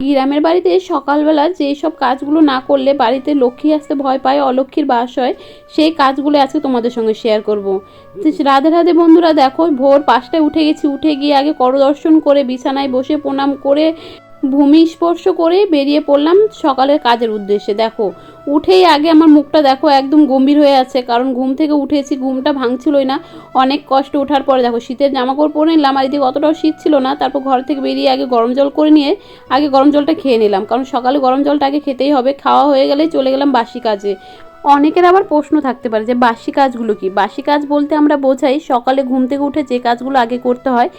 গ্রামের বাড়িতে সকালবেলা যেই সব কাজগুলো না করলে বাড়িতে লক্ষ্মী আসতে ভয় পায়, অলক্ষ্মীর বাস হয়, সেই কাজগুলো আজকে তোমাদের সঙ্গে শেয়ার করব। রাধে রাধে বন্ধুরা দেখো, ভোর পাঁচটায় উঠে গেছি, উঠে গিয়ে আগে করদর্শন করে বিছানায় বসে প্রণাম করে ভূমি স্পর্শ করে বেরিয়ে পড়লাম সকালের কাজের উদ্দেশ্যে। দেখো, উঠেই আগে আমার মুখটা দেখো, একদম গম্ভীর হয়ে আছে, কারণ ঘুম থেকে উঠেছি, ঘুমটা ভাঙছিলই না, অনেক কষ্ট ওঠার পরে। দেখো, শীতের জামা কাপড় পরে নিলাম, আর এদিকে অতটাও শীত ছিল না, তারপর ঘর থেকে বেরিয়ে আগে গরম জল করে নিয়ে আগে গরম জলটা খেয়ে নিলাম, কারণ সকালে গরম জলটা আগে খেতেই হবে, খাওয়া হয়ে গেলে চলে গেলাম বাসি কাজে। অনেকের আবার প্রশ্ন থাকতে পারে যে, বাসি কাজগুলো কি? বাসি কাজ বলতে আমরা বোঝাই সকালে ঘুম থেকে উঠে যে কাজগুলো আগে করতে হয়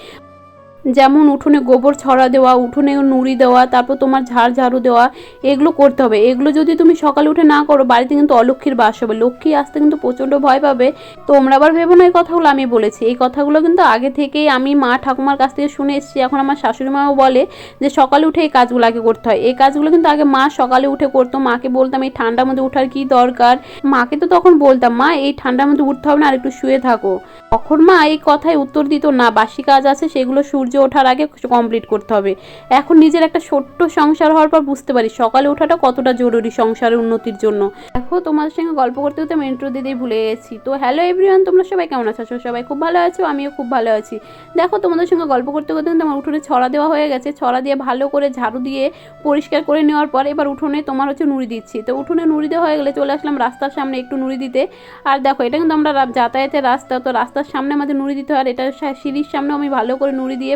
যেমন উঠোনে গোবর ছড়া দেওয়া, উঠোনে নুড়ি দেওয়া, তারপর তোমার ঝাড় ঝাড়ু দেওয়া, এগুলো করতে হবে। এগুলো যদি তুমি সকালে উঠে না করো, বাড়িতে কিন্তু অলক্ষ্মীর বাস হবে। লক্ষ্মী আসতে কিন্তু প্রচণ্ড ভয় পাবে। তোমরা আবার ভেবো না এই কথাগুলো আমি বলেছি। এই কথাগুলো কিন্তু আগে থেকেই আমি মা ঠাকুমার কাছ থেকে শুনে এসেছি। এখন আমার শাশুড়ি মাও বলে যে সকালে উঠে এই কাজগুলো আগে করতে হয়। এই কাজগুলো কিন্তু আগে মা সকালে উঠে করতো। মাকে বলতাম, এই ঠান্ডার মধ্যে উঠার কি দরকার? মাকে তো তখন বলতাম, মা, এই ঠান্ডার মধ্যে উঠতে হবে না, আর একটু শুয়ে থাকো। তখন মা এই কথায় উত্তর দিত, না, বাসি কাজ আছে, সেগুলো সূর্য ওঠার আগে কমপ্লিট করতে হবে। এখন নিজের একটা ছোট্ট সংসার হওয়ার পর বুঝতে পারি সকালে ওঠাটা কতটা জরুরি সংসারের উন্নতির জন্য। দেখো তোমাদের সঙ্গে গল্প করতে করতে আমি ইন্ট্রো দিতেই ভুলে গেছি। তো হ্যালো এভরিওয়ান তোমরা সবাই কেমন আছো? সবাই খুব ভালো আছো, আমিও খুব ভালো আছি। দেখো, তোমাদের সঙ্গে গল্প করতে করতে কিন্তু আমার উঠোনে ছড়া দেওয়া হয়ে গেছে। ছড়া দিয়ে ভালো করে ঝাড়ু দিয়ে পরিষ্কার করে নেওয়ার পর এবার উঠোনে তোমার হচ্ছে নুড়ি দিচ্ছি। তো উঠোনে নুড়ি দেওয়া হয়ে গেলে চলে আসলাম রাস্তার সামনে একটু নুড়ি দিতে। আর দেখো, এটা কিন্তু আমরা যাতায়াতের রাস্তা। তো রাস্তার সামনে আমাদের নুড়ি দিতে হয়। আর এটা সিঁড়ির সামনে আমি ভালো করে নুড়ি দিয়ে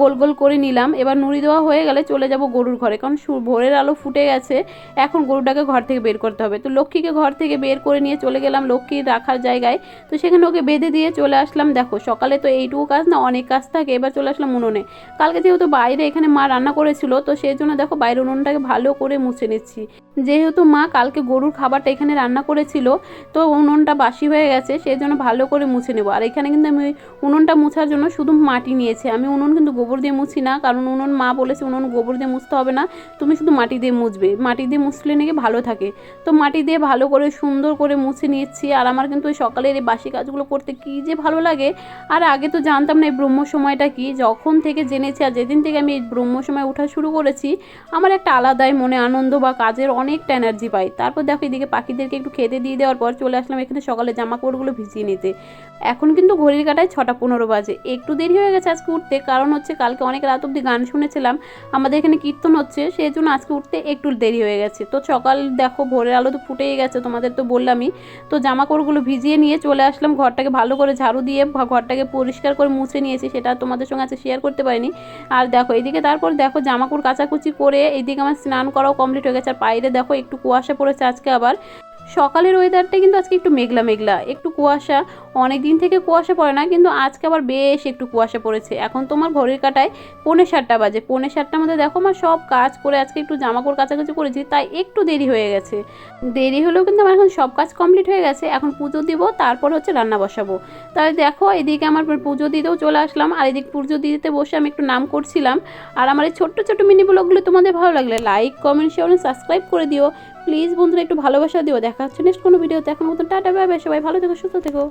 গোল গোল করে নিলাম। এবার নুড়ি দেওয়া হয়ে গেলে চলে যাব গরুর ঘরে। কারণ ভোরের আলো ফুটে গেছে, এখন গরুটাকে ঘর থেকে বের করতে হবে। তো লক্ষ্মীকে ঘর থেকে বের করে নিয়ে চলে গেলাম লক্ষ্মীর রাখার জায়গায়। তো সেখানে ওকে বেঁধে দিয়ে চলে আসলাম। দেখো, সকালে তো এইটুকু কাজ না, অনেক কাজ থাকে। এবার চলে আসলাম উনুনে। কালকে যেহেতু বাইরে এখানে মা রান্না করেছিল, তো সেই জন্য দেখো বাইরে উনুনটাকে ভালো করে মুছে নিচ্ছি। যেহেতু মা কালকে গরুর খাবারটা এখানে রান্না করেছিল, তো উনুনটা বাসি হয়ে গেছে সেই জন্য ভালো করে মুছে নেব। আর এখানে কিন্তু আমি উনুনটা মুছার জন্য শুধু মাটি নিয়েছি। আমি উনুন কিন্তু গোবর দিয়ে মুছি না, কারণ উনুন মা বলেছে উনুন গোবর দিয়ে মুছতে হবে না, তুমি শুধু মাটি দিয়ে মুছবে। মাটি দিয়ে মুছলে নাকি ভালো থাকে। তো মাটি দিয়ে ভালো করে সুন্দর করে মুছে নিচ্ছি আর আমার কিন্তু ওই সকালের এই বাসি কাজগুলো করতে কী যে ভালো লাগে, আর আগে তো জানতাম না এই ব্রহ্ম সময়টা কি। যখন থেকে জেনেছি আর যেদিন থেকে আমি এই ব্রহ্ম সময় ওঠা শুরু করেছি, আমার একটা আলাদাই মনে, আনন্দ বা কাজের অনেকটা এনার্জি পাই। তারপর দেখো এদিকে পাখিদেরকে একটু খেতে দিয়ে দেওয়ার পর চলে আসলাম এখানে সকালে জামা কাপড়গুলো ভিজিয়ে নিতে। এখন কিন্তু ঘড়ির কাটায় ছটা পনেরো বাজে। একটু দেরি হয়ে গেছে আজকে উঠতে, কারণ হচ্ছে কালকে অনেক রাত অবধি গান শুনেছিলাম। আমাদের এখানে কীর্তন হচ্ছে সেই জন্য আজকে উঠতে একটু দেরি হয়ে গেছে। তো সকাল দেখো ভোরের আলো তো ফুটেই গেছে, তোমাদের তো বললামই। তো জামা কাপড়গুলো ভিজিয়ে নিয়ে চলে আসলাম ঘরটাকে ভালো করে ঝাড়ু দিয়ে ঘরটাকে পরিষ্কার করে মুছে নিয়েছি, সেটা তোমাদের সঙ্গে আজকে শেয়ার করতে পারিনি। আর দেখো, এদিকে তারপর দেখো জামা কাপড় কাচাকুচি করে এইদিকে আমার স্নান করাও কমপ্লিট হয়ে গেছে, আর বাইরে দেখো, একটু কুয়াশা পড়েছে আজকে আবার। সকালের ওয়েদারটা কিন্তু আজকে একটু মেঘলা মেঘলা একটু কুয়াশা অনেক দিন থেকে কুয়াশা পড়ে না কিন্তু আজকে আবার বেশ একটু কুয়াশা পড়েছে। এখন তোমার ঘড়ির কাটায় পৌনে সাতটা বাজে। পৌনে সাতটার মধ্যে দেখো আমার সব কাজ করে আজকে একটু জামা কাপড় কাচাকুচি করেছি তাই একটু দেরি হয়ে গেছে। দেরি হলেও কিন্তু আমার এখন সব কাজ কমপ্লিট হয়ে গেছে। এখন পুজো দিব তারপর হচ্ছে রান্না বসাবো। তাহলে দেখো এদিকে আমার পুজো দিতেও চলে আসলাম আর এদিকে পুজো দিতে বসে আমি একটু নাম করছিলাম। আর আমার এই ছোট্ট ছোট্ট মিনি ব্লগগুলো তোমাদের ভালো লাগলে লাইক কমেন্ট শেয়ার সাবস্ক্রাইব করে দিও। প্লিজ বন্ধুরা একটু ভালোবাসা দিও। দেখা হচ্ছে নেক্সট কোনো ভিডিওতে এখন মতন টাটা বাই, সবাই ভালো থেকো সুস্থ থেকো।